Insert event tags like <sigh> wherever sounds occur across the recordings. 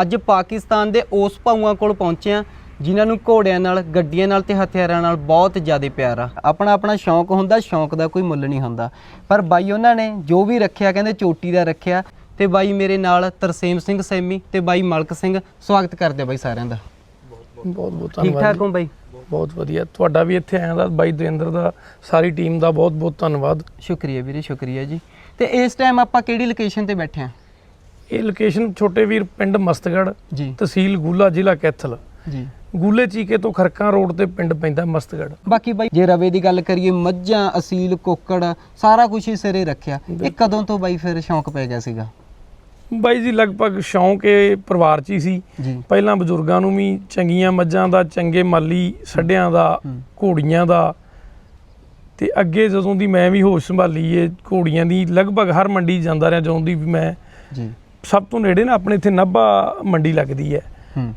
ਅੱਜ ਪਾਕਿਸਤਾਨ ਦੇ ਉਸ ਭਾਊਆਂ ਕੋਲ ਪਹੁੰਚੇ ਆ ਜਿਨ੍ਹਾਂ ਨੂੰ ਘੋੜਿਆਂ ਨਾਲ ਗੱਡੀਆਂ ਨਾਲ ਤੇ ਹਥਿਆਰਾਂ ਨਾਲ ਬਹੁਤ ਜ਼ਿਆਦਾ ਪਿਆਰ ਆ। ਆਪਣਾ ਆਪਣਾ ਸ਼ੌਂਕ ਹੁੰਦਾ ਸ਼ੌਂਕ ਦਾ ਕੋਈ ਮੁੱਲ ਨਹੀਂ ਹੁੰਦਾ। ਪਰ ਬਾਈ ਉਹਨਾਂ ਨੇ ਜੋ ਵੀ ਰੱਖਿਆ ਕਹਿੰਦੇ ਚੋਟੀ ਦਾ ਰੱਖਿਆ ਤੇ ਬਾਈ ਮੇਰੇ ਨਾਲ ਤਰਸੇਮ ਸਿੰਘ ਸੈਮੀ ਤੇ ਬਾਈ ਮਲਕ ਸਿੰਘ। ਸਵਾਗਤ ਕਰਦੇ ਆ ਬਾਈ ਸਾਰਿਆਂ ਦਾ। ਬਹੁਤ ਬਹੁਤ ਠੀਕ ਧੰਨਵਾਦ। ਠਾਕ ਹੋ ਬਾਈ? ਬਹੁਤ ਵਧੀਆ। ਤੁਹਾਡਾ ਵੀ ਇੱਥੇ ਆਇਆ ਦਾ ਬਾਈ ਦਵਿੰਦਰ ਦਾ ਸਾਰੀ ਟੀਮ ਦਾ ਬਹੁਤ ਬਹੁਤ ਧੰਨਵਾਦ। ਸ਼ੁਕਰੀਆ ਵੀਰੇ ਸ਼ੁਕਰੀਆ ਜੀ। ਤੇ ਇਸ ਟਾਈਮ ਆਪਾਂ ਕਿਹੜੀ ਲੋਕੇਸ਼ਨ ਤੇ ਬੈਠੇ ਆ ਇਹ ਲੋਕੇਸ਼ਨ ਛੋਟੇ ਵੀਰ ਪਿੰਡ ਮਸਤਗੜ ਜੀ। ਤਹਿਸੀਲ ਗੂਲਾ ਜ਼ਿਲ੍ਹਾ ਕੈਥਲ। ਜੀ। ਗੂਲੇ ਚੀਕੇ ਤੋਂ ਖਰਕਾਂ ਰੋਡ ਤੇ ਪਿੰਡ ਪੈਂਦਾ ਮਸਤਗੜ ਬਾਕੀ ਬਾਈ ਜੇ ਰਵੇ ਦੀ ਗੱਲ ਕਰੀਏ ਮੱਝਾਂ ਅਸੀਲ ਕੋਕੜ ਸਾਰਾ ਕੁਝ ਹੀ ਸਿਰੇ ਰੱਖਿਆ। ਇਹ ਕਦੋਂ ਤੋਂ ਬਾਈ ਫਿਰ ਸ਼ੌਂਕ ਪੈ ਗਿਆ ਸੀਗਾ? ਬਾਈ ਜੀ ਲਗਭਗ ਸ਼ੌਂਕ ਇਹ ਪਰਿਵਾਰ 'ਚ ਹੀ ਸੀ। ਪਹਿਲਾਂ ਬਜ਼ੁਰਗਾਂ ਨੂੰ ਵੀ ਚੰਗੀਆਂ ਮੱਝਾਂ ਦਾ ਚੰਗੇ ਮਾਲੀ ਛੱਡਿਆਂ ਦਾ। ਘੋੜੀਆਂ ਦਾ। ਤੇ ਅੱਗੇ ਜਦੋਂ ਦੀ ਮੈਂ ਵੀ ਹੋਸ਼ ਸੰਭਾਲੀ ਏ ਘੋੜੀਆਂ ਦੀ ਲਗਭਗ ਹਰ ਮੰਡੀ ਜਾਂਦਾ ਰਿਹਾ ਜਦੋਂ ਦੀ ਵੀ ਮੈਂ ਜੀ। ਸਭ ਤੋਂ ਨੇੜੇ ਨਾ ਆਪਣੇ ਇੱਥੇ ਨਾਭਾ ਮੰਡੀ ਲੱਗਦੀ ਹੈ।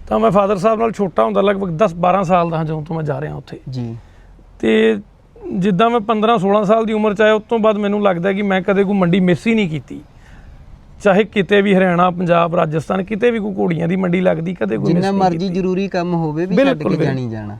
ਤਾਂ ਮੈਂ ਫਾਦਰ ਸਾਹਿਬ ਨਾਲ ਛੋਟਾ ਹੁੰਦਾ ਲਗਭਗ 10 12 ਸਾਲ ਦਾ ਹਾਂ ਜਦੋਂ ਤੋਂ ਮੈਂ ਜਾ ਰਿਹਾ ਉੱਥੇ। ਜੀ। ਤੇ ਜਿੱਦਾਂ ਮੈਂ 15 16 ਸਾਲ ਦੀ ਉਮਰ ਚ ਆਇਆ ਉਸ ਤੋਂ ਬਾਅਦ ਮੈਨੂੰ ਲੱਗਦਾ ਕਿ ਮੈਂ ਕਦੇ ਕੋਈ ਮੰਡੀ ਮਿਸ ਹੀ ਨਹੀਂ ਕੀਤੀ। ਚਾਹੇ ਕਿਤੇ ਵੀ ਹਰਿਆਣਾ ਪੰਜਾਬ ਰਾਜਸਥਾਨ ਕਿਤੇ ਵੀ ਕੋਈ ਘੋੜੀਆਂ ਦੀ ਮੰਡੀ ਲੱਗਦੀ ਕਦੇ ਕੋਈ ਜਿੰਨਾ ਮਰਜ਼ੀ। ਜ਼ਰੂਰੀ ਕੰਮ ਹੋਵੇ ਵੀ ਛੱਡ ਕੇ ਜਾਣੀ ਜਾਣਾ।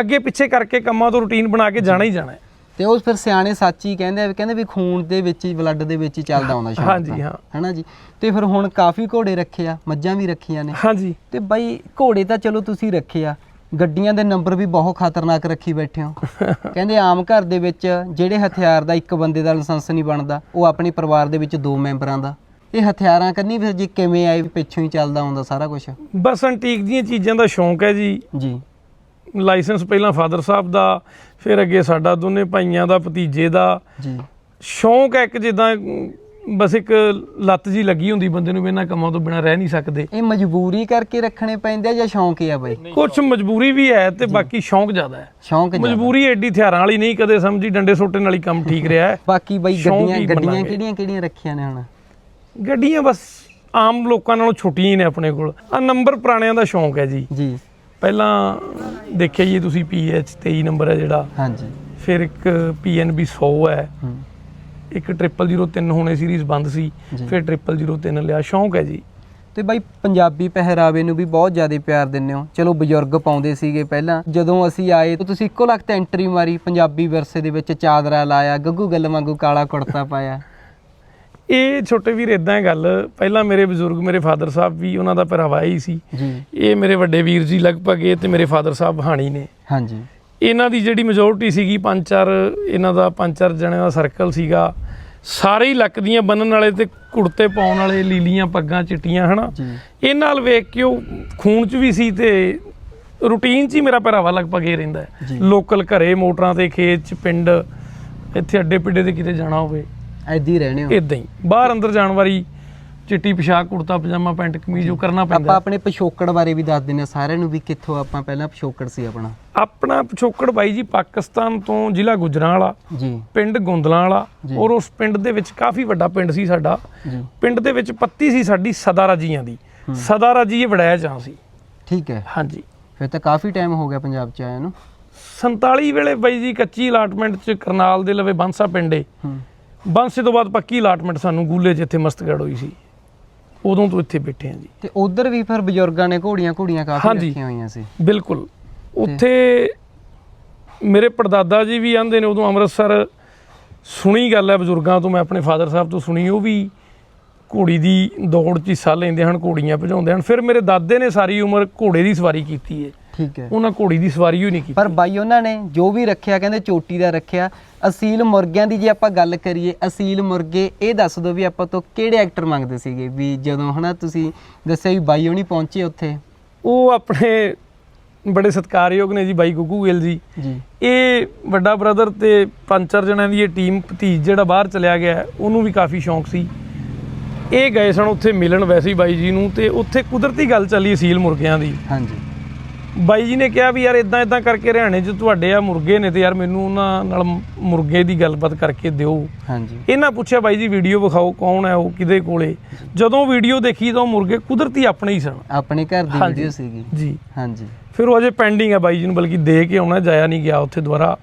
ਅੱਗੇ ਪਿੱਛੇ ਕਰਕੇ ਕੰਮਾਂ ਤੋਂ ਰੁਟੀਨ ਬਣਾ ਕੇ ਜਾਣਾ ਹੀ ਜਾਣਾ ਤੇ ਉਹ ਫਿਰ ਸਿਆਣੇ ਸੱਚ ਹੀ ਕਹਿੰਦੇ ਆ ਕਹਿੰਦੇ ਵੀ ਖੂਨ ਦੇ ਵਿੱਚ ਹੀ ਬਲੱਡ ਦੇ ਵਿੱਚ ਹੀ ਚੱਲਦਾ ਆਉਂਦਾ ਸ਼ੌਂਕ ਹਾਂਜੀ, ਹਾਂ। ਹੈਨਾ ਜੀ? ਤੇ ਫਿਰ ਹੁਣ ਕਾਫੀ ਘੋੜੇ ਰੱਖੇ ਆ ਮੱਝਾਂ ਵੀ ਰੱਖੀਆਂ ਨੇ। ਹਾਂਜੀ। ਤੇ ਬਾਈ ਘੋੜੇ ਤਾਂ ਚਲੋ ਤੁਸੀਂ ਰੱਖੇ ਆ ਗੱਡੀਆਂ ਦੇ ਨੰਬਰ ਵੀ ਬਹੁਤ ਖਤਰਨਾਕ ਰੱਖੀ ਬੈਠੇ ਹੋ। <laughs> ਕਹਿੰਦੇ ਆਮ ਘਰ ਦੇ ਵਿੱਚ ਜਿਹੜੇ ਹਥਿਆਰ ਦਾ ਇੱਕ ਬੰਦੇ ਦਾ ਲਾਇਸੈਂਸ ਨਹੀਂ ਬਣਦਾ ਉਹ ਆਪਣੇ ਪਰਿਵਾਰ ਦੇ ਵਿੱਚ ਦੋ ਮੈਂਬਰਾਂ ਦਾ। ਇਹ ਹਥਿਆਰਾਂ ਕੰਨੀ ਫਿਰ ਜੀ ਕਿਵੇਂ ਆਏ ਪਿੱਛੋਂ ਹੀ ਚੱਲਦਾ ਆਉਂਦਾ ਸਾਰਾ ਕੁਝ ਬਸ ਅੰਟੀਕ ਦੀਆਂ ਚੀਜ਼ਾਂ ਦਾ ਸ਼ੌਂਕ ਹੈ ਜੀ। ਜੀ। ਲਾਇਸੈਂਸ ਪਹਿਲਾਂ ਫਾਦਰ ਸਾਹਿਬ ਦਾ ਫਿਰ ਅੱਗੇ ਸਾਡਾ ਦੋਨੇ ਭਾਈਆਂ ਦਾ ਭਤੀਜੇ ਦਾ। ਜੀ। ਸ਼ੌਂਕ ਹੈ ਇੱਕ ਜਿੱਦਾਂ ਬਸ ਇੱਕ ਲੱਤ ਜੀ ਲੱਗੀ ਹੁੰਦੀ ਬੰਦੇ ਨੂੰ ਵੀ ਇਹਨਾਂ ਕੰਮਾਂ ਤੋਂ ਬਿਨਾ ਰਹਿ ਨਹੀਂ ਸਕਦੇ। ਇਹ ਮਜਬੂਰੀ ਕਰਕੇ ਰੱਖਣੇ ਪੈਂਦੇ ਆ ਜਾਂ ਸ਼ੌਂਕ ਹੀ ਆ ਬਾਈ? ਕੁਝ ਮਜਬੂਰੀ ਵੀ ਹੈ ਤੇ ਬਾਕੀ ਸ਼ੌਂਕ ਜ਼ਿਆਦਾ ਹੈ। ਸ਼ੌਂਕ ਜ਼ਿਆਦਾ। ਮਜਬੂਰੀ ਐਡੀ ਹਥਿਆਰਾਂ ਵਾਲੀ ਨਹੀਂ ਕਦੇ ਸਮਝੀ ਡੰਡੇ ਸੋਟੇ ਨਾਲ ਹੀ ਕੰਮ ਠੀਕ ਰਿਹਾ ਹੈ। ਬਾਕੀ ਬਾਈ ਸ਼ੌਂਕ ਗੱਡੀਆਂ ਹੀ ਗੱਡੀਆਂ। ਕਿਹੜੀਆਂ ਕਿਹੜੀਆਂ ਰੱਖੀਆਂ ਨੇ ਹੁਣ? ਗੱਡੀਆਂ ਬਸ ਆਮ ਲੋਕਾਂ ਨਾਲੋਂ ਛੋਟੀਆਂ ਹੀ ਨੇ ਆਪਣੇ ਕੋਲ। ਆ ਨੰਬਰ ਪੁਰਾਣਿਆਂ ਦਾ ਸ਼ੌਂਕ ਹੈ ਜੀ। ਜੀ। ਪਹਿਲਾਂ ਦੇਖਿਆ ਜੀ ਤੁਸੀਂ PH 23 ਨੰਬਰ ਹੈ ਜਿਹੜਾ। ਹਾਂਜੀ। ਫਿਰ ਇੱਕ PNB 100 ਹੈ। ਹੂੰ। ਇੱਕ 0003 ਹੋਣੇ ਸੀਰੀਜ਼ ਬੰਦ ਸੀ ਜੀ। ਫਿਰ 0003 ਲਿਆ। ਸ਼ੌਂਕ ਹੈ ਜੀ। ਤੇ ਬਾਈ ਪੰਜਾਬੀ ਪਹਿਰਾਵੇ ਨੂੰ ਵੀ ਬਹੁਤ ਜ਼ਿਆਦਾ ਪਿਆਰ ਦਿੰਦੇ ਹੋ। ਚਲੋ ਬਜ਼ੁਰਗ ਪਾਉਂਦੇ ਸੀਗੇ ਪਹਿਲਾਂ। ਜਦੋਂ ਅਸੀਂ ਆਏ ਤਾਂ ਤੁਸੀਂ ਇੱਕੋ ਲਖਤ ਐਂਟਰੀ ਮਾਰੀ। ਪੰਜਾਬੀ ਵਿਰਸੇ ਦੇ ਵਿੱਚ ਚਾਦਰਾ ਲਾਇਆ ਗੱਗੂ ਗੱਲ ਵਾਂਗੂ ਕਾਲਾ ਕੁੜਤਾ ਪਾਇਆ। ਇਹ ਛੋਟੇ ਵੀਰ ਇਦਾਂ ਹੈ ਗੱਲ ਪਹਿਲਾਂ ਮੇਰੇ ਬਜ਼ੁਰਗ ਮੇਰੇ ਫਾਦਰ ਸਾਹਿਬ ਵੀ ਉਹਨਾਂ ਦਾ ਪਹਿਰਾਵਾ ਹੀ ਸੀ। ਇਹ ਮੇਰੇ ਵੱਡੇ ਵੀਰ ਜੀ ਲਗਭਗ ਇਹ ਤੇ ਮੇਰੇ ਫਾਦਰ ਸਾਹਿਬ ਹਾਣੀ ਨੇ। ਹਾਂਜੀ। ਇਹਨਾਂ ਦੀ ਜਿਹੜੀ ਮੈਜੋਰਟੀ ਸੀਗੀ ਪੰਜ ਚਾਰ ਇਹਨਾਂ ਦਾ ਪੰਜ ਚਾਰ ਜਣਿਆਂ ਦਾ ਸਰਕਲ ਸੀਗਾ। ਸਾਰੇ ਹੀ ਲੱਕ ਦੀਆਂ ਬੰਨਣ ਵਾਲੇ ਤੇ ਕੁੜਤੇ ਪਾਉਣ ਵਾਲੇ ਲੀਲੀਆਂ ਪੱਗਾਂ ਚਿੱਟੀਆਂ ਹਨਾ? ਇਹ ਨਾਲ ਵੇਖ ਕੇ ਉਹ ਖੂਨ 'ਚ ਵੀ ਸੀ ਤੇ ਰੂਟੀਨ 'ਚ ਹੀ ਮੇਰਾ ਪਹਿਰਾਵਾ ਲਗਭਗ ਇਹ ਰਹਿੰਦਾ। ਹੈ। ਲੋਕਲ ਘਰੇ ਮੋਟਰਾਂ ਤੇ ਖੇਤ 'ਚ ਪਿੰਡ ਇੱਥੇ ਅੱਡੇ ਪਿੱਡੇ ਤੇ ਕਿਤੇ ਜਾਣਾ ਹੋਵੇ। ਐਦੀ ਹੀ ਰਹਿਣੇ ਹੋ। ਇਦਾਂ ਹੀ। ਬਾਹਰ ਅੰਦਰ ਜਾਣ ਵਾਰੀ ਚਿੱਟੀ ਪੋਸ਼ਾਕ ਕੁੜਤਾ ਪਜਾਮਾ ਪੈਂਟ ਕਮੀਜ਼ ਉਹ ਕਰਨਾ ਆਪਾਂ ਪੈਂਦਾ ਆਪਣੇ ਪਿਛੋਕੜ ਬਾਰੇ ਵੀ ਦੱਸ ਹਾਂ। ਸਾਰਿਆਂ ਨੂੰ ਵੀ ਕਿੱਥੋਂ ਆਪਾਂ ਪਹਿਲਾਂ ਪਿਛੋਕੜ ਸੀ ਆਪਣਾ। ਆਪਣਾ ਪਿਛੋਕੜ ਬਾਈ ਜੀ ਪਾਕਿਸਤਾਨ ਤੋਂ ਜ਼ਿਲ੍ਹਾ ਗੁਜਰਾਂਵਾਲਾ ਜੀ। ਪਿੰਡ ਗੁੰਦਲਾਂ ਵਾਲਾ। ਔਰ ਉਸ ਪਿੰਡ ਦੇ ਵਿੱਚ ਕਾਫੀ ਵੱਡਾ ਪਿੰਡ ਸੀ ਸਾਡਾ। ਜੀ। ਪਿੰਡ ਦੇ ਵਿੱਚ ਪੱਤੀ ਸੀ ਸਾਡੀ ਸਦਾ ਰਾਜੀਆਂ ਦੀ। ਸਦਾ ਰਾਜੀ ਇਹ ਵੜਾਇਆ ਜਾਂ ਸੀ। ਠੀਕ ਹੈ। ਹਾਂਜੀ। ਫਿਰ ਤਾਂ ਕਾਫੀ ਟਾਈਮ ਹੋ ਗਿਆ ਪੰਜਾਬ ਚ ਆਇਆ ਨੂੰ। 47 ਵੇਲੇ ਬਾਈ ਜੀ ਕੱਚੀ ਅਲਾਟਮੈਂਟ ਚ ਕਰਨਾਲ ਦੇ ਲਵੇ ਬੰਸਾ ਪਿੰਡੇ ਹੂੰ। ਬੰਸੇ ਤੋਂ ਬਾਅਦ ਪੱਕੀ ਅਲਾਟਮੈਂਟ ਸਾਨੂੰ ਗੂਲੇ ਜਿੱਥੇ ਮਸਤਗੜ ਹੋਈ ਸੀ ਉਦੋਂ ਤੋਂ ਇੱਥੇ ਬੈਠੇ ਹਾਂ ਜੀ। ਤੇ ਉਧਰ ਵੀ ਫਿਰ ਬਜ਼ੁਰਗਾਂ ਨੇ ਘੋੜੀਆਂ ਘੋੜੀਆਂ ਕਾਫੀ। ਰੱਖੀਆਂ ਹੋਈਆਂ ਸੀ। ਬਿਲਕੁਲ। ਉੱਥੇ ਮੇਰੇ ਪੜਦਾਦਾ ਜੀ ਵੀ ਆਂਦੇ ਨੇ ਉਦੋਂ ਅੰਮ੍ਰਿਤਸਰ ਸੁਣੀ ਗੱਲ ਹੈ ਬਜ਼ੁਰਗਾਂ ਤੋਂ ਮੈਂ ਆਪਣੇ ਫਾਦਰ ਸਾਹਿਬ ਤੋਂ ਸੁਣੀ ਉਹ ਵੀ ਘੋੜੀ ਦੀ ਦੌੜ 'ਚ ਹਿੱਸਾ ਲੈਂਦੇ ਹਨ ਘੋੜੀਆਂ ਭਜਾਉਂਦੇ ਹਨ। ਫਿਰ ਮੇਰੇ ਦਾਦੇ ਨੇ ਸਾਰੀ ਉਮਰ ਘੋੜੇ ਦੀ ਸਵਾਰੀ ਕੀਤੀ ਹੈ। ਠੀਕ ਹੈ। ਉਹਨਾਂ ਘੋੜੀ ਦੀ ਸਵਾਰੀ ਹੀ ਨਹੀਂ ਕੀਤੀ। ਪਰ ਬਾਈ ਉਹਨਾਂ ਨੇ ਜੋ ਵੀ ਰੱਖਿਆ ਕਹਿੰਦੇ ਚੋਟੀ ਦਾ ਰੱਖਿਆ। ਅਸੀਲ ਮੁਰਗਿਆਂ ਦੀ ਜੇ ਆਪਾਂ ਗੱਲ ਕਰੀਏ ਅਸੀਲ ਮੁਰਗੇ ਇਹ ਦੱਸ ਦਿਓ ਵੀ ਆਪਾਂ ਤੋਂ ਕਿਹੜੇ ਐਕਟਰ ਮੰਗਦੇ ਸੀਗੇ? ਵੀ ਜਦੋਂ ਹਨਾ ਤੁਸੀਂ ਦੱਸਿਆ ਵੀ ਬਾਈ ਹੋਣੀ ਪਹੁੰਚੇ ਉੱਥੇ। ਉਹ ਆਪਣੇ ਬੜੇ ਸਤਿਕਾਰਯੋਗ ਨੇ ਜੀ ਬਾਈ ਗੁੱਗੂ ਗਿੱਲ ਜੀ। ਜੀ। ਇਹ ਵੱਡਾ ਬ੍ਰਦਰ ਤੇ ਪੰਜ ਚਾਰ ਜਣਿਆਂ ਦੀ ਇਹ ਟੀਮ ਭਤੀਜ ਜਿਹੜਾ ਬਾਹਰ ਚਲਿਆ ਗਿਆ ਉਹਨੂੰ ਵੀ ਕਾਫੀ ਸ਼ੌਂਕ ਸੀ। ਇਹ ਗਏ ਸਨ ਉੱਥੇ ਮਿਲਣ ਵੈਸੇ ਹੀ ਬਾਈ ਜੀ ਨੂੰ ਤੇ ਉੱਥੇ ਕੁਦਰਤੀ ਗੱਲ ਚੱਲੀ ਅਸੀਲ ਮੁਰਗਿਆਂ ਦੀ। ਹਾਂਜੀ। ਬਾਈ ਜੀ ਨੇ ਕਿਹਾ ਵੀ ਯਾਰ ਇਦਾਂ ਇਦਾਂ ਕਰਕੇ ਹਰਿਆਣੇ 'ਚ ਤੁਹਾਡੇ ਆ ਮੁਰਗੇ ਨੇ ਤੇ ਯਾਰ ਮੈਨੂੰ ਉਹਨਾਂ ਨਾਲ ਮੁਰਗੇ ਦੀ ਗੱਲਬਾਤ ਕਰਕੇ ਦਿਓ। ਹਾਂਜੀ। ਇਹਨਾਂ ਪੁੱਛਿਆ ਬਾਈ ਜੀ ਵੀਡੀਓ ਵਿਖਾਓ ਕੌਣ ਹੈ ਉਹ ਕਿਹਦੇ ਕੋਲੇ। ਜਦੋਂ ਵੀਡੀਓ ਦੇਖੀ ਤਾਂ ਉਹ ਮੁਰਗੇ ਕੁਦਰਤੀ ਆਪਣੇ ਹੀ ਸਨ। ਆਪਣੇ ਘਰ ਦੀ। ਵੀਡੀਓ ਸੀਗੀ। ਜੀ। ਹਾਂਜੀ। ਫਿਰ ਉਹ ਅਜੇ ਪੈਂਡਿੰਗ ਹੈ ਬਾਈ ਜੀ ਨੂੰ ਬਲਕਿ ਦੇ ਕੇ ਆਉਣਾ ਜਾਇਆ ਨਹੀਂ ਗਿਆ ਉੱਥੇ ਦੁਬਾਰਾ।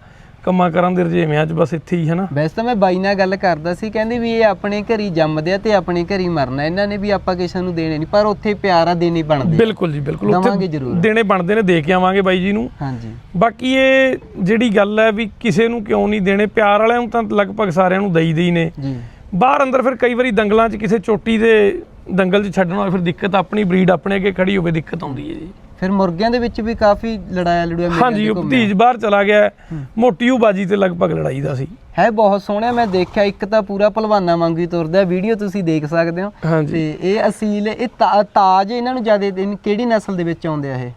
ਕੰਮਾਂ ਕਰਾਂ ਦੇ ਰਜੇਵਿਆਂ 'ਚ ਬਸ ਇੱਥੇ ਹੀ ਹਨਾ ਵੈਸੇ ਤਾਂ ਮੈਂ ਬਾਈ ਨਾਲ ਗੱਲ ਕਰਦਾ ਸੀ ਕਹਿੰਦੇ ਵੀ ਇਹ ਆਪਣੇ ਘਰੀ ਜੰਮਦੇ ਆ ਤੇ ਆਪਣੇ ਘਰੀ ਮਰਨਾ ਇਹਨਾਂ ਨੇ ਵੀ ਆਪਾਂ ਕਿਸੇ ਨੂੰ ਦੇਣੇ ਨਹੀਂ ਪਰ ਉੱਥੇ ਪਿਆਰ ਆ ਦੇਣੇ ਬਣਦੇ। ਬਿਲਕੁਲ ਜੀ ਬਿਲਕੁਲ ਦਵਾਂਗੇ ਜ਼ਰੂਰ। ਦੇਣੇ ਬਣਦੇ ਨੇ ਦੇ ਕੇ ਆਵਾਂਗੇ ਬਾਈ ਜੀ ਨੂੰ। ਹਾਂਜੀ। ਬਾਕੀ ਇਹ ਜਿਹੜੀ ਗੱਲ ਹੈ ਵੀ ਕਿਸੇ ਨੂੰ ਕਿਉਂ ਨਹੀਂ ਦੇਣੇ ਪਿਆਰ ਵਾਲਿਆਂ ਨੂੰ ਤਾਂ ਲਗਭਗ ਸਾਰਿਆਂ ਨੂੰ ਦਈ ਦੇਈ ਨੇ। ਜੀ। ਬਾਹਰ ਅੰਦਰ ਫਿਰ ਕਈ ਵਾਰੀ ਦੰਗਲਾਂ 'ਚ ਕਿਸੇ ਚੋਟੀ ਦੇ ਦੰਗਲ 'ਚ ਛੱਡਣਾ ਫਿਰ ਦਿੱਕਤ ਆਪਣੀ ਬਰੀਡ ਆਪਣੇ ਅੱਗੇ ਖੜੀ ਹੋਵੇ ਦਿੱਕਤ ਆਉਂਦੀ ਹੈ ਜੀ। ਫਿਰ ਮੁਰਗਿਆਂ ਦੇ ਵਿੱਚ ਵੀ ਕਾਫੀ ਲੜਾਇਆ ਲੜੂਆ ਮੇਲਿਆਂ ਹਾਂਜੀ ਉਹ। ਭਤੀਜ ਬਾਹਰ ਚਲਾ ਗਿਆ। ਮੋਟੀ ਉਹ ਬਾਜੀ ਤੇ ਲਗਭਗ ਲੜਾਈ ਦਾ ਸੀ। ਹੈ ਬਹੁਤ ਸੋਹਣਿਆ ਮੈਂ ਦੇਖਿਆ ਇੱਕ ਤਾਂ ਪੂਰਾ ਪਹਿਲਵਾਨਾਂ ਵਾਂਗੂ ਤੁਰਦਾ ਵੀਡੀਓ ਤੁਸੀਂ ਦੇਖ ਸਕਦੇ ਹੋ। ਤੇ ਇਹ ਅਸੀਲ ਇਹ ਤਾਜ ਇਹਨਾਂ ਨੂੰ ਜ਼ਿਆਦਾ ਕਿਹੜੀ ਨਸਲ ਦੇ ਵਿੱਚ ਆਉਂਦੇ ਆ ਇਹ?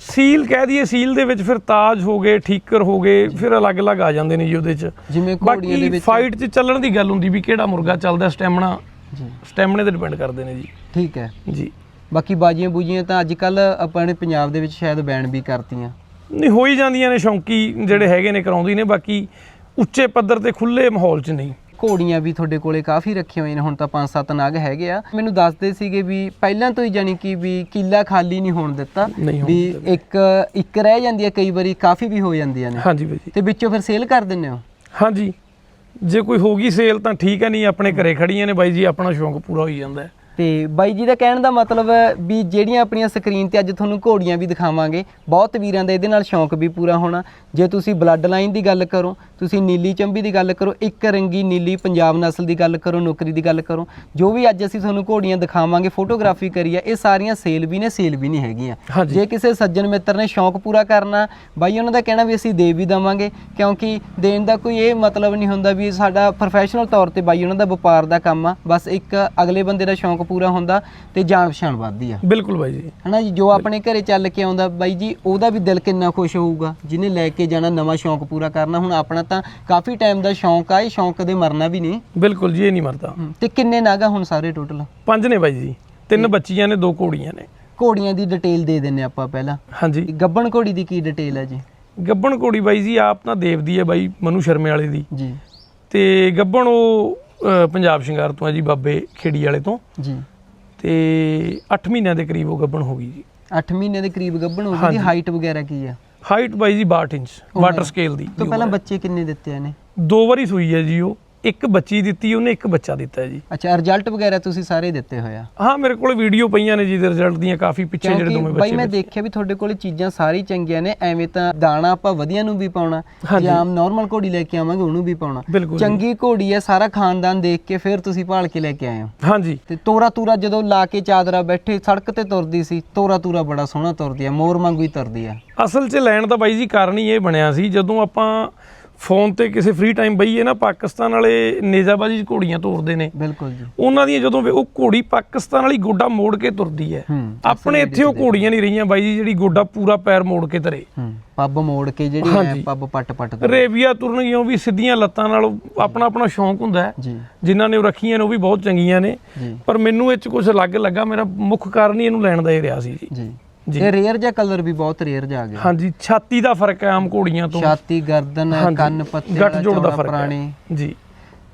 ਸੀਲ ਕਹਿ ਦਈਏ ਸੀਲ ਦੇ ਵਿੱਚ ਫਿਰ ਤਾਜ ਹੋ ਗਏ ਠੀਕਰ ਹੋ ਗਏ ਫਿਰ ਅਲੱਗ-ਅਲੱਗ ਆ ਜਾਂਦੇ ਨੇ ਜੀ ਉਹਦੇ 'ਚ। ਜਿਵੇਂ ਘੋੜੀਆਂ ਦੇ ਬਾਕੀ ਵਿੱਚ। ਫਾਈਟ 'ਚ ਚੱਲਣ ਦੀ ਗੱਲ ਹੁੰਦੀ ਵੀ ਕਿਹੜਾ ਮੁਰਗਾ ਚੱਲਦਾ ਸਟੈਮਨਾ ਜੀ। ਸਟੈਮਨੇ ਤੇ ਡਿਪੈਂਡ ਕਰਦੇ ਨੇ ਜੀ। ਠੀਕ ਹੈ। ਜੀ। ਬਾਕੀ ਬਾਜੀਆਂ ਬੂਜੀਆਂ ਤਾਂ ਅੱਜ ਕੱਲ ਆਪਣੇ ਪੰਜਾਬ ਦੇ ਵਿੱਚ ਸ਼ਾਇਦ ਬੈਨ ਵੀ ਕਰਤੀਆਂ। ਨਹੀਂ ਹੋ ਹੀ ਜਾਂਦੀਆਂ ਨੇ ਸ਼ੌਂਕੀ ਜਿਹੜੇ ਹੈਗੇ ਨੇ ਕਰਾਉਂਦੀ ਨੇ ਬਾਕੀ ਉੱਚੇ ਪੱਧਰ ਤੇ ਖੁੱਲੇ ਮਾਹੌਲ 'ਚ ਨਹੀਂ। ਘੋੜੀਆਂ ਵੀ ਤੁਹਾਡੇ ਕੋਲੇ ਕਾਫੀ ਰੱਖੀਆਂ ਹੋਈਆਂ ਨੇ ਹੁਣ ਤਾਂ ਪੰਜ ਸੱਤ ਨਗ ਹੈਗੇ ਆ। ਮੈਨੂੰ ਦੱਸਦੇ ਸੀਗੇ ਵੀ ਪਹਿਲਾਂ ਤੋਂ ਹੀ ਜਾਨੀ ਕਿ ਵੀ ਕਿੱਲਾ ਖਾਲੀ ਨਹੀਂ ਹੋਣ ਦਿੱਤਾ ਵੀ ਇੱਕ ਇੱਕ ਰਹਿ ਜਾਂਦੀ ਹੈ ਕਈ ਵਾਰੀ ਕਾਫੀ ਵੀ ਹੋ ਜਾਂਦੀਆਂ ਨੇ। ਹਾਂਜੀ ਬਾਈ ਤੇ ਵਿੱਚੋਂ ਫਿਰ ਸੇਲ ਕਰ ਦਿੰਦੇ ਹੋ? ਹਾਂਜੀ। ਜੇ ਕੋਈ ਹੋ ਗਈ ਸੇਲ ਤਾਂ ਠੀਕ ਹੈ ਨਹੀਂ ਆਪਣੇ ਘਰੇ ਖੜੀਆਂ ਨੇ ਬਾਈ ਜੀ ਆਪਣਾ ਸ਼ੌਂਕ ਪੂਰਾ ਹੋਈ ਜਾਂਦਾ ਹੈ। ਤੇ ਬਾਈ ਜੀ ਦਾ ਕਹਿਣ ਦਾ ਮਤਲਬ ਵੀ ਜਿਹੜੀਆਂ ਆਪਣੀਆਂ ਸਕਰੀਨ ਤੇ ਅੱਜ ਤੁਹਾਨੂੰ ਘੋੜੀਆਂ ਵੀ ਦਿਖਾਵਾਂਗੇ ਬਹੁਤ ਵੀਰਾਂ ਦਾ ਇਹਦੇ ਨਾਲ ਸ਼ੌਂਕ ਵੀ ਪੂਰਾ ਹੋਣਾ। ਜੇ ਤੁਸੀਂ ਬਲੱਡ ਲਾਈਨ ਦੀ ਗੱਲ ਕਰੋ ਤੁਸੀਂ ਨੀਲੀ ਚੰਬੀ ਦੀ ਗੱਲ ਕਰੋ ਇੱਕ ਰੰਗੀ ਨੀਲੀ ਪੰਜਾਬ ਨਸਲ ਦੀ ਗੱਲ ਕਰੋ ਨੌਕਰੀ ਦੀ ਗੱਲ ਕਰੋ ਜੋ ਵੀ ਅੱਜ ਅਸੀਂ ਤੁਹਾਨੂੰ ਘੋੜੀਆਂ ਦਿਖਾਵਾਂਗੇ ਫੋਟੋਗ੍ਰਾਫੀ ਕਰੀ ਆ ਇਹ ਸਾਰੀਆਂ ਸੇਲ ਵੀ ਨੇ ਸੇਲ ਵੀ ਨਹੀਂ ਹੈਗੀਆਂ। ਜੇ ਕਿਸੇ ਸੱਜਣ ਮਿੱਤਰ ਨੇ ਸ਼ੌਂਕ ਪੂਰਾ ਕਰਨਾ ਬਾਈ ਉਹਨਾਂ ਦਾ ਕਹਿਣਾ ਵੀ ਅਸੀਂ ਦੇ ਵੀ ਦਵਾਂਗੇ ਕਿਉਂਕਿ ਦੇਣ ਦਾ ਕੋਈ ਇਹ ਮਤਲਬ ਨਹੀਂ ਹੁੰਦਾ ਵੀ ਸਾਡਾ ਪ੍ਰੋਫੈਸ਼ਨਲ ਤੌਰ ਤੇ ਬਾਈ ਉਹਨਾਂ ਦਾ ਵਪਾਰ ਦਾ ਕੰਮ ਆ ਬਸ ਇੱਕ ਅਗਲੇ ਬੰਦੇ ਦਾ ਸ਼ੌਂਕ ਪੂਰਾ ਹੁੰਦਾ ਤੇ ਜਾਣ ਪਛਾਣ ਵੱਧਦੀ ਆ। ਬਿਲਕੁਲ ਬਾਈ ਜੀ। ਹਨਾ ਜੀ ਜੋ ਆਪਣੇ ਘਰੇ ਚੱਲ ਕੇ ਆਉਂਦਾ ਬਾਈ ਜੀ ਉਹਦਾ ਵੀ ਦਿਲ ਕਿੰਨਾ ਖੁਸ਼ ਹੋਊਗਾ ਜਿਹਨੇ ਲੈ ਕੇ ਜਾਣਾ ਨਵਾਂ ਸ਼ੌਂਕ ਪੂਰਾ ਕਰਨਾ। ਹੁਣ ਆਪਣਾ ਤਾਂ ਕਾਫੀ ਟਾਈਮ ਦਾ ਸ਼ੌਂਕ ਆ ਇਹ ਸ਼ੌਂਕ ਕਦੇ ਮਰਨਾ ਵੀ ਨਹੀਂ। ਬਿਲਕੁਲ ਜੀ ਇਹ ਨਹੀਂ ਮਰਦਾ। ਤੇ ਕਿੰਨੇ ਨਾਗਾ ਹੁਣ ਸਾਰੇ ਟੋਟਲ ਪੰਜ ਨੇ ਬਾਈ ਜੀ। ਤਿੰਨ ਬੱਚੀਆਂ ਨੇ ਦੋ ਘੋੜੀਆਂ ਨੇ। ਘੋੜੀਆਂ ਦੀ ਡਿਟੇਲ ਦੇ ਦਿੰਨੇ ਆਪਾਂ ਪਹਿਲਾਂ। ਹਾਂਜੀ। ਗੱਬਣ ਘੋੜੀ ਦੀ ਕੀ ਡਿਟੇਲ ਹੈ ਜੀ? ਗੱਬਣ ਘੋੜੀ ਬਾਈ ਜੀ ਆਪ ਤਾਂ ਦੇਵਦੀ ਹੈ ਬਾਈ ਮਨੂ ਸ਼ਰਮੇ ਵਾਲੇ ਦੀ। ਜੀ। ਤੇ ਗੱਬਣ ਉਹ ਪੰਜਾਬ ਸ਼ਿੰਗਾਰ ਤੋਂ ਹੈ ਜੀ ਬਾਬੇ ਖੇੜੀ ਵਾਲੇ ਤੋਂ। ਜੀ। ਤੇ 8 ਮਹੀਨਿਆਂ ਦੇ ਕਰੀਬ ਉਹ ਗੱਬਣ ਹੋ ਗਈ ਜੀ। 8 ਮਹੀਨੇ ਦੇ ਕਰੀਬ ਗੱਭਣ ਹੋ ਗਈ। ਦੀ। ਹਾਈਟ ਵਗੈਰਾ ਕੀ ਆ? ਹਾਈਟ ਬਾਈ ਜੀ 62 ਇੰਚ ਵਾਟਰ ਸਕੇਲ ਦੀ। ਤੋਂ ਪਹਿਲਾਂ ਬੱਚੇ ਕਿੰਨੇ ਦਿੱਤੇ ਆ ਨੇ ਦੋ ਵਾਰੀ ਸੂਈ ਹੈ ਜੀ ਉਹ। ਇੱਕ ਬੱਚੀ ਦਿੱਤੀ ਉਹਨੇ ਇੱਕ ਬੱਚਾ ਦਿੱਤਾ ਜੀ ਅੱਛਾ ਰਿਜ਼ਲਟ ਵਗੈਰਾ ਤੁਸੀਂ ਸਾਰੇ ਦਿੱਤੇ ਹੋਏ ਆ ਹਾਂ ਮੇਰੇ ਕੋਲ ਵੀਡੀਓ ਪਈਆਂ ਨੇ ਜੀ ਦੇ ਰਿਜ਼ਲਟ ਦੀਆਂ ਕਾਫੀ ਪਿੱਛੇ ਜਿਹੜੇ ਦੋਵੇਂ ਬਾਈ ਬੱਚੇ ਮੈਂ ਬੱਚੇ। ਦੇਖਿਆ ਵੀ ਤੁਹਾਡੇ ਕੋਲ ਚੀਜ਼ਾਂ ਸਾਰੀ ਚੰਗੀਆਂ ਨੇ ਐਵੇਂ ਤਾਂ ਦਾਣਾ ਆਪਾਂ ਵਧੀਆ ਨੂੰ ਵੀ ਪਾਉਣਾ। ਜਾਂ ਆਮ ਨਾਰਮਲ ਘੋੜੀ ਲੈ ਕੇ ਆਵਾਂਗੇ ਉਹਨੂੰ ਵੀ ਪਾਉਣਾ। ਚੰਗੀ ਘੋੜੀ ਹੈ ਸਾਰਾ ਖਾਨਦਾਨ ਦੇਖ ਕੇ ਫਿਰ ਤੁਸੀਂ ਭਾਲ ਕੇ ਲੈ ਕੇ ਆਏ ਹੋ ਹਾਂਜੀ ਤੇ ਤੋਰਾ ਤੂਰਾ ਜਦੋਂ ਲਾ ਕੇ ਚਾਦਰਾ ਬੈਠੇ ਸੜਕ ਤੇ ਤੁਰਦੀ ਸੀ ਤੋਰਾ ਤੂਰਾ ਬੜਾ ਸੋਹਣਾ ਤੁਰਦੀ ਆ ਮੋਰ ਵਾਂਗੂ ਹੀ ਤੁਰਦੀ ਆ ਅਸਲ 'ਚ ਲੈਣ ਦਾ ਬਾਈ ਜੀ ਕਾਰਨ ਹੀ ਇਹ ਬਣਿਆ ਸੀ ਜਦੋਂ ਆਪਾਂ ਫੋਨ ਤੇ ਕਿਸੇ ਫ੍ਰੀ ਟਾਈਮ ਬਈਏ ਨਾ ਪਾਕਿਸਤਾਨ ਵਾਲੇ ਨੇਜ਼ਾਬਾਜੀ ਘੋੜੀਆਂ ਤੋਰਦੇ ਨੇ। ਬਿਲਕੁਲ ਜੀ। ਉਹਨਾਂ ਦੀਆਂ ਜਦੋਂ ਉਹ ਘੋੜੀ ਪਾਕਿਸਤਾਨ ਵਾਲੀ ਗੋਡਾ ਮੋੜ ਕੇ ਤੁਰਦੀ ਹੈ। ਆਪਣੇ ਇੱਥੇ ਉਹ ਘੋੜੀਆਂ ਨਹੀਂ ਰਹੀਆਂ ਬਾਈ ਜੀ ਜਿਹੜੀ ਗੋਡਾ ਪੂਰਾ ਪੈਰ ਮੋੜ ਕੇ ਤਰੇ। ਹੂੰ ਪੱਬ ਮੋੜ ਕੇ ਜਿਹੜੀ ਹੈ। ਪੱਬ ਪੱਟ ਪੱਟ ਰੇਵੀਆ ਤੁਰਨਗੀਆਂ ਉਹ ਵੀ ਸਿੱਧੀਆਂ ਲੱਤਾਂ ਨਾਲ ਆਪਣਾ ਆਪਣਾ ਸ਼ੌਂਕ ਹੁੰਦਾ ਹੈ। ਜਿਨ੍ਹਾਂ ਨੇ ਉਹ ਰੱਖੀਆਂ ਨੇ ਉਹ ਵੀ ਬਹੁਤ ਚੰਗੀਆਂ ਨੇ। ਪਰ ਮੈਨੂੰ ਇਹ 'ਚ ਕੁਝ ਅਲੱਗ ਲੱਗਾ ਮੇਰਾ ਮੁੱਖ ਕਾਰਨ ਹੀ ਇਹਨੂੰ ਲੈਣ ਦਾ ਹੀ ਰਿਹਾ ਸੀ ਜੀ। ਇਹ ਰੇਅਰ ਜਿਹਾ ਕਲਰ ਵੀ ਬਹੁਤ ਰੇਅਰ ਜਿਹਾ ਆ ਗਿਆ। ਹਾਂਜੀ ਛਾਤੀ ਦਾ ਫ਼ਰਕ ਹੈ ਆਮ ਘੋੜੀਆਂ ਤੋਂ। ਛਾਤੀ ਗਰਦਨ। ਕੰਨ ਪੱਤੇ ਦਾ ਚੌੜਾ ਫ਼ਰਕ ਪੁਰਾਣੇ। ਹੈ ਜੀ।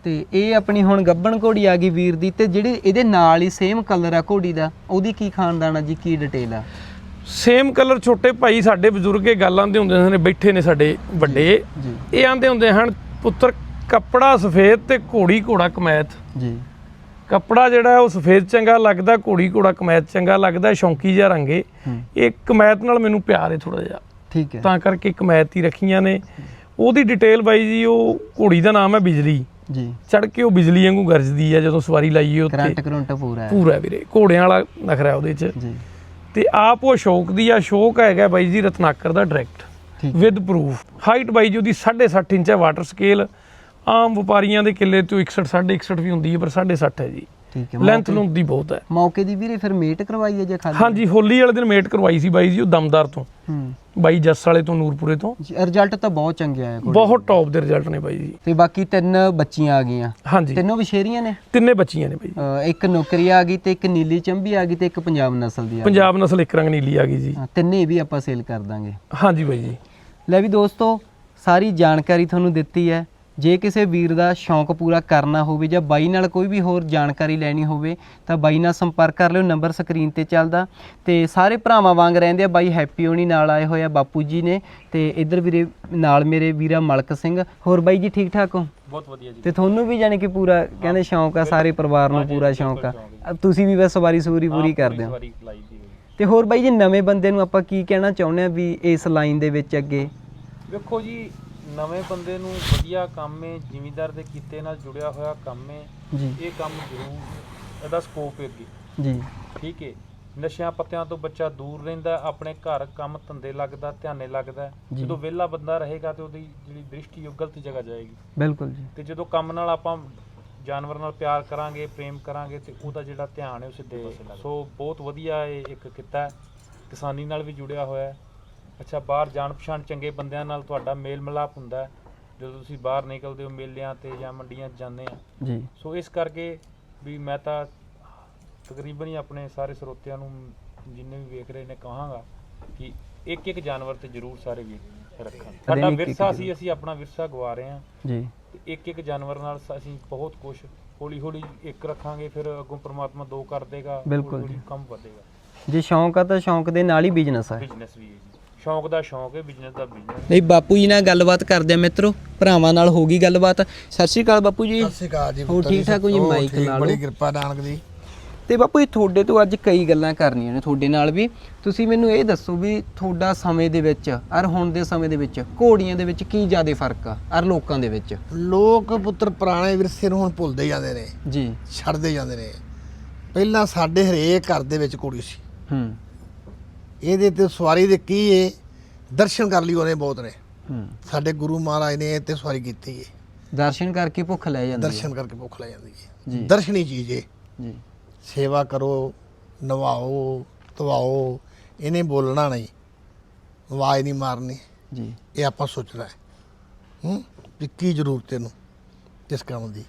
ਤੇ ਇਹ ਆਪਣੀ ਹੁਣ ਗੱਬਣ ਘੋੜੀ ਆ ਗਈ ਵੀਰ ਦੀ ਤੇ ਜਿਹੜੀ ਇਹਦੇ ਨਾਲ ਹੀ ਸੇਮ ਕਲਰ ਆ ਘੋੜੀ ਦਾ ਉਹਦੀ ਕੀ ਖਾਨਦਾਨ ਆ ਜੀ ਕੀ ਡਿਟੇਲ ਆ? ਸੇਮ ਕਲਰ ਛੋਟੇ ਭਾਈ ਸਾਡੇ ਬਜ਼ੁਰਗ ਇਹ ਗੱਲ ਆਂਦੇ ਹੁੰਦੇ ਨੇ ਬੈਠੇ ਨੇ ਸਾਡੇ ਵੱਡੇ। ਇਹ ਆਂਦੇ ਹੁੰਦੇ ਹਨ ਪੁੱਤਰ ਕੱਪੜਾ ਸਫੇਦ ਤੇ ਘੋੜੀ ਘੋੜਾ ਕਮੈਤ ਜੀ। ਕੱਪੜਾ ਜਿਹੜਾ ਉਹ ਸਫੇਦ ਚੰਗਾ ਲੱਗਦਾ ਘੋੜੀ ਘੋੜਾ ਕਮੈਤ ਚੰਗਾ ਲੱਗਦਾ ਸ਼ੌਂਕੀ ਜਿਹਾ ਰੰਗੇ ਇਹ ਕਮੈਤ ਨਾਲ ਮੈਨੂੰ ਪਿਆਰ ਹੈ ਥੋੜਾ ਜਿਹਾ। ਠੀਕ ਹੈ। ਤਾਂ ਕਰਕੇ ਕਮੈਤ ਹੀ ਰੱਖੀਆਂ ਨੇ। ਉਹਦੀ ਡਿਟੇਲ ਬਾਈ ਜੀ ਉਹ ਘੋੜੀ ਦਾ ਨਾਮ ਹੈ ਬਿਜਲੀ। ਜੀ। ਚੜ ਕੇ ਉਹ ਬਿਜਲੀ ਵਾਂਗੂ ਗਰਜਦੀ ਹੈ ਜਦੋਂ ਸਵਾਰੀ ਲਾਈਏ ਉੱਥੇ। ਕਰੰਟ ਕਰੰਟ ਪੂਰਾ ਹੈ। ਪੂਰਾ ਵੀਰੇ ਘੋੜਿਆਂ ਵਾਲਾ ਨਖਰਾ ਉਹਦੇ 'ਚ। ਜੀ। ਤੇ ਆਪ ਉਹ ਸ਼ੌਕ ਦੀ ਆ ਸ਼ੌਕ ਹੈਗਾ ਬਾਈ ਜੀ ਰਤਨਾਕਰ ਦਾ ਡਾਇਰੈਕਟ ਵਿਦ ਪ੍ਰੂਫ ਹਾਈਟ ਬਾਈ ਜੀ ਉਹਦੀ 6.5 ਇੰਚ ਹੈ ਵਾਟਰ ਸਕੇਲ ਆਮ ਵਪਾਰੀਆਂ ਦੇ ਕਿੱਲੇ ਤੋਂ 61 61 ਵੀ ਹੁੰਦੀ ਹੈ ਪਰ 6.5 ਹੈ ਜੀ। ਠੀਕ ਹੈ ਲੈਂਥ ਲੂੰਥ ਦੀ ਬਹੁਤ ਹੈ। ਮੌਕੇ ਦੀ ਵੀਰੇ ਫਿਰ ਮੇਟ ਕਰਵਾਈ ਹੈ ਜਾਂ ਖਾਲੀ? ਹਾਂਜੀ ਹੋਲੀ ਵਾਲੇ ਦਿਨ ਮੇਟ ਕਰਵਾਈ ਸੀ ਬਾਈ ਜੀ ਉਹ ਦਮਦਾਰ ਤੋਂ। ਹੂੰ। ਬਾਈ ਜੱਸ ਵਾਲੇ ਤੋਂ ਨੂਰਪੁਰੇ ਤੋਂ। ਰਿਜ਼ਲਟ ਤਾਂ ਬਹੁਤ ਚੰਗੇ ਆਏ ਬਹੁਤ ਟੌਪ ਦੇ ਰਿਜ਼ਲਟ ਨੇ ਬਾਈ ਜੀ। ਤੇ ਬਾਕੀ ਤਿੰਨ ਬੱਚੀਆਂ ਆ ਗਈਆਂ। ਹਾਂਜੀ। ਤਿੰਨੋਂ ਵਿਸ਼ੇਰੀਆਂ ਨੇ? ਤਿੰਨੇ ਬੱਚੀਆਂ ਨੇ ਬਾਈ ਇੱਕ ਨੌਕਰੀ ਆ ਗਈ ਤੇ ਇੱਕ ਨੀਲੀ ਚੰਬੀ ਆ ਗਈ ਤੇ ਇੱਕ ਪੰਜਾਬ ਨਸਲ ਦੀ ਆ ਪੰਜਾਬ ਨਸਲ ਇੱਕ ਰੰਗ ਨੀਲੀ ਆ ਗਈ ਜੀ। ਤਿੰਨੇ ਵੀ ਆਪਾਂ ਸੇਲ ਕਰ ਦਾਂਗੇ। ਹਾਂਜੀ ਬਾਈ ਜੀ। ਲੈ ਵੀ ਦੋਸਤੋ ਸਾਰੀ ਜਾਣਕਾਰੀ ਤੁਹਾਨੂੰ ਦਿੱਤੀ ਹੈ। ਜੇ ਕਿਸੇ ਵੀਰ ਦਾ ਸ਼ੌਂਕ ਪੂਰਾ ਕਰਨਾ ਹੋਵੇ ਜਾਂ ਬਾਈ ਨਾਲ ਕੋਈ ਵੀ ਹੋਰ ਜਾਣਕਾਰੀ ਲੈਣੀ ਹੋਵੇ ਤਾਂ ਬਾਈ ਨਾਲ ਸੰਪਰਕ ਕਰ ਲਿਓ ਨੰਬਰ ਸਕਰੀਨ ਤੇ ਚੱਲਦਾ। ਤੇ ਸਾਰੇ ਭਰਾਵਾਂ ਵਾਂਗ ਰਹਿੰਦੇ ਆ ਬਾਈ ਹੈਪੀ ਹੋਣੀ ਨਾਲ ਆਏ ਹੋਏ ਆ ਬਾਪੂ ਜੀ ਨੇ ਤੇ ਇੱਧਰ ਵੀਰੇ ਨਾਲ ਮੇਰੇ ਵੀਰਾ ਮਲਕ ਸਿੰਘ। ਹੋਰ ਬਾਈ ਜੀ ਠੀਕ ਠਾਕ ਹੋ? ਬਹੁਤ ਵਧੀਆ ਜੀ। ਤੇ ਤੁਹਾਨੂੰ ਵੀ ਜਾਨੀ ਕਿ ਪੂਰਾ ਕਹਿੰਦੇ ਸ਼ੌਂਕ ਆ ਸਾਰੇ ਪਰਿਵਾਰ ਨੂੰ ਪੂਰਾ ਸ਼ੌਂਕ ਆ। ਤੁਸੀਂ ਵੀ ਬਸ ਸਵਾਰੀ ਸੂਰੀ ਪੂਰੀ ਕਰਦੇ ਹੋ। ਤੇ ਹੋਰ ਬਾਈ ਜੀ ਨਵੇਂ ਬੰਦੇ ਨੂੰ ਆਪਾਂ ਕੀ ਕਹਿਣਾ ਚਾਹੁੰਦੇ ਆ ਵੀ ਇਸ ਲਾਈਨ ਦੇ ਵਿੱਚ ਅੱਗੇ? ਵੇਖੋ ਜੀ ਨਵੇਂ ਬੰਦੇ ਨੂੰ ਵਧੀਆ ਕੰਮ ਹੈ ਜ਼ਿਮੀਂਦਾਰ ਦੇ ਕੀਤੇ ਨਾਲ ਜੁੜਿਆ ਹੋਇਆ ਕੰਮ ਹੈ ਜੀ। ਇਹ ਕੰਮ ਜ਼ਰੂਰ ਇਹਦਾ ਸਕੋਪ ਹੈ ਅੱਗੇ। ਜੀ। ਠੀਕ ਹੈ। ਨਸ਼ਿਆਂ ਪੱਤਿਆਂ ਤੋਂ ਬੱਚਾ ਦੂਰ ਰਹਿੰਦਾ ਆਪਣੇ ਘਰ ਕੰਮ ਧੰਦੇ ਲੱਗਦਾ ਧਿਆਨੇ ਲੱਗਦਾ। ਜੀ। ਜਦੋਂ ਵਿਹਲਾ ਬੰਦਾ ਰਹੇਗਾ ਤੇ ਉਹਦੀ ਜਿਹੜੀ ਦ੍ਰਿਸ਼ਟੀ ਉਹ ਗਲਤ ਜਗ੍ਹਾ ਜਾਏਗੀ। ਬਿਲਕੁਲ ਜੀ। ਤੇ ਜਦੋਂ ਕੰਮ ਨਾਲ ਆਪਾਂ ਜਾਨਵਰ ਨਾਲ ਪਿਆਰ ਕਰਾਂਗੇ ਪ੍ਰੇਮ ਕਰਾਂਗੇ ਤੇ ਉਹਦਾ ਜਿਹੜਾ ਧਿਆਨ ਹੈ ਉਹ ਸਿੱਧੇ ਪਾਸੇ ਲੱਗਦਾ। ਸੋ ਬਹੁਤ ਵਧੀਆ ਇਹ ਇੱਕ ਕਿੱਤਾ ਹੈ। ਕਿਸਾਨੀ ਨਾਲ ਵੀ ਜੁੜਿਆ ਹੋਇਆ ਹੈ। ਅੱਛਾ ਬਾਹਰ ਜਾਣ ਪਛਾਣ ਚੰਗੇ ਬੰਦਿਆਂ ਨਾਲ ਤੁਹਾਡਾ ਮੇਲ ਮਿਲਾਪ ਹੁੰਦਾ ਹੈ। ਜਦੋਂ ਤੁਸੀਂ ਬਾਹਰ ਨਿਕਲਦੇ ਹੋ ਮੇਲਿਆਂ ਤੇ ਜਾਂ ਮੰਡੀਆਂ 'ਚ ਜਾਂਦੇ ਆ। ਜੀ। ਸੋ ਇਸ ਕਰਕੇ ਵੀ ਮੈਂ ਤਾਂ ਤਕਰੀਬਨ ਹੀ ਆਪਣੇ ਸਾਰੇ ਸਰੋਤਿਆਂ ਨੂੰ ਜਿੰਨੇ ਵੀ ਵੇਖ ਰਹੇ ਨੇ ਕਹਾਂਗਾ ਕਿ ਇੱਕ ਇੱਕ ਜਾਨਵਰ ਤੇ ਜ਼ਰੂਰ ਸਾਰੇ ਵੀ ਰੱਖਣ। ਸਾਡਾ ਵਿਰਸਾ। ਸੀ ਅਸੀਂ ਆਪਣਾ ਵਿਰਸਾ ਗਵਾ ਰਹੇ ਹਾਂ। ਜੀ। ਤੇ ਇੱਕ ਇੱਕ ਜਾਨਵਰ ਨਾਲ ਅਸੀਂ ਬਹੁਤ ਕੁਝ ਹੌਲੀ ਹੌਲੀ ਇੱਕ ਰੱਖਾਂਗੇ ਫਿਰ ਅੱਗੋਂ ਪ੍ਰਮਾਤਮਾ ਦੋ ਕਰ ਦੇਗਾ ਬਿਲਕੁਲ। ਕੰਮ ਵਧੇਗਾ। ਜੇ ਸ਼ੌਂਕ ਆ ਤਾਂ ਸ਼ੌਂਕ ਦੇ ਨਾਲ ਹੀ ਬਿਜ਼ਨਸ ਆ। ਬਿਜ਼ਨਸ ਵੀ ਹੈ ਜੀ। ਸ਼ੌਂਕ ਦਾ ਸ਼ੌਂਕ ਹੈ ਬਿਜ਼ਨਸ ਦਾ ਬਿਜ਼ਨਸ ਨਹੀਂ ਬਾਪੂ ਜੀ ਨਾਲ ਗੱਲਬਾਤ ਕਰਦੇ ਆ ਮਿੱਤਰੋ ਭਰਾਵਾਂ ਨਾਲ ਹੋ ਗਈ ਗੱਲਬਾਤ। ਸਤਿ ਸ਼੍ਰੀ ਅਕਾਲ ਬਾਪੂ ਜੀ। ਸਤਿ ਸ਼੍ਰੀ ਅਕਾਲ ਜੀ ਹੋਰ ਠੀਕ ਠਾਕ ਹੋ ਜੀ? ਮਾਈਕ ਨਾਲ ਬੜੀ? ਕਿਰਪਾ ਨਾਨਕ ਦੀ। ਤੇ ਬਾਪੂ ਜੀ ਤੁਹਾਡੇ ਤੋਂ ਅੱਜ ਕਈ ਗੱਲਾਂ ਕਰਨੀਆਂ ਨੇ ਤੁਹਾਡੇ ਨਾਲ ਵੀ। ਤੁਸੀਂ ਮੈਨੂੰ ਇਹ ਦੱਸੋ ਵੀ ਤੁਹਾਡਾ ਸਮੇਂ ਦੇ ਵਿੱਚ ਅਰ ਹੁਣ ਦੇ ਸਮੇਂ ਦੇ ਵਿੱਚ ਘੋੜੀਆਂ ਦੇ ਵਿੱਚ ਕੀ ਜ਼ਿਆਦਾ ਫ਼ਰਕ ਆ ਅਰ ਲੋਕਾਂ ਦੇ ਵਿੱਚ? ਲੋਕ ਪੁੱਤਰ ਪੁਰਾਣੇ ਵਿਰਸੇ ਨੂੰ ਹੁਣ ਭੁੱਲਦੇ ਜਾਂਦੇ ਨੇ। ਜੀ। ਛੱਡਦੇ ਜਾਂਦੇ ਨੇ। ਪਹਿਲਾਂ ਸਾਡੇ ਹਰੇਕ ਘਰ ਦੇ ਵਿੱਚ ਕੁੜੀ ਸੀ। ਹੂੰ। ਇਹਦੇ ਤੇ ਸਵਾਰੀ ਦੇ ਕੀ ਏ? ਦਰਸ਼ਨ ਕਰ ਲਈ ਉਹਨੇ ਬਹੁਤ ਨੇ। ਹੂੰ। ਸਾਡੇ ਗੁਰੂ ਮਹਾਰਾਜ ਨੇ ਇਹ ਤੇ ਸਵਾਰੀ ਕੀਤੀ ਏ। ਦਰਸ਼ਨ ਕਰਕੇ ਭੁੱਖ ਲੈ ਜਾਂਦੀ ਹੈ ਦਰਸ਼ਨ ਕਰਕੇ ਭੁੱਖ ਲੈ ਜਾਂਦੀ ਜੀ। ਏ ਦਰਸ਼ਨੀ ਚੀਜ਼ ਏ। ਜੀ। ਸੇਵਾ ਕਰੋ ਨਵਾਓ ਧਵਾਓ ਇਹਨੇ ਬੋਲਣਾ ਨਹੀਂ। ਆਵਾਜ਼ ਨਹੀਂ ਮਾਰਨੀ। ਜੀ। ਇਹ ਆਪਾਂ ਸੋਚਣਾ ਹੈ। ਹੂੰ? ਵੀ ਕੀ ਜ਼ਰੂਰਤ ਇਹਨੂੰ ਇਸ ਕੰਮ ਦੀ।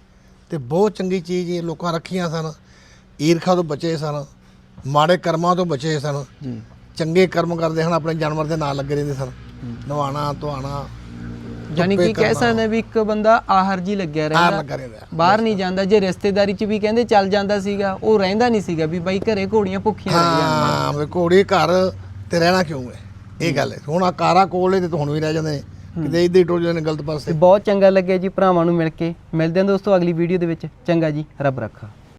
ਤੇ ਬਹੁਤ ਚੰਗੀ ਚੀਜ਼ ਇਹ ਲੋਕਾਂ ਰੱਖੀਆਂ ਸਨ। ਈਰਖਾ ਤੋਂ ਬਚੇ ਸਨ। ਮਾੜੇ ਕਰਮਾਂ ਤੋਂ ਬਚੇ ਸਨ। ਜੀ। ਚੰਗੇ ਕਰਮ ਕਰਦੇ ਹਨ ਆਪਣੇ ਜਾਨਵਰ ਦੇ ਨਾਲ ਲੱਗੇ ਰਹਿੰਦੇ ਸਨ। ਨਵਾਣਾ ਧਵਾਣਾ ਯਾਨੀ ਕਿ ਕਹਿ ਸਕਦੇ ਵੀ ਇੱਕ ਬੰਦਾ ਆਹਰ ਜੀ ਲੱਗਿਆ ਰਹਿੰਦਾ। ਬਾਹਰ ਨਹੀਂ ਜਾਂਦਾ। ਜੇ ਰਿਸ਼ਤੇਦਾਰੀ 'ਚ ਵੀ ਕਹਿੰਦੇ ਚੱਲ ਜਾਂਦਾ ਸੀਗਾ ਉਹ ਰਹਿੰਦਾ ਨਹੀਂ ਸੀਗਾ ਵੀ ਬਾਈ ਘਰੇ ਘੋੜੀਆਂ ਭੁੱਖੀਆਂ ਰਹਿ ਜਾਣ ਹਾਂ ਵੀ ਘੋੜੀ ਘਰ ਤੇ ਰਹਿਣਾ ਕਿਉਂ ਹੈ? ਇਹ ਗੱਲ ਹੈ। ਹੁਣ ਆ ਕਾਰਾ ਕੋਲੇ ਤੇ ਹੁਣ ਵੀ ਰਹਿ ਜਾਂਦੇ ਨੇ। ਕਿਤੇ ਇੱਧਰ ਹੀ ਟੁੱਟ ਜਾਂਦੇ ਨੇ ਗਲਤ ਪਾਸੇ। ਬਹੁਤ ਚੰਗਾ ਲੱਗਿਆ ਜੀ ਭਰਾਵਾਂ ਨੂੰ ਮਿਲ ਕੇ। ਮਿਲਦੇ ਹਾਂ ਦੋਸਤੋ ਅਗਲੀ ਵੀਡੀਓ ਦੇ ਵਿੱਚ। ਚੰਗਾ ਜੀ। ਰੱਬ ਰੱਖਾ।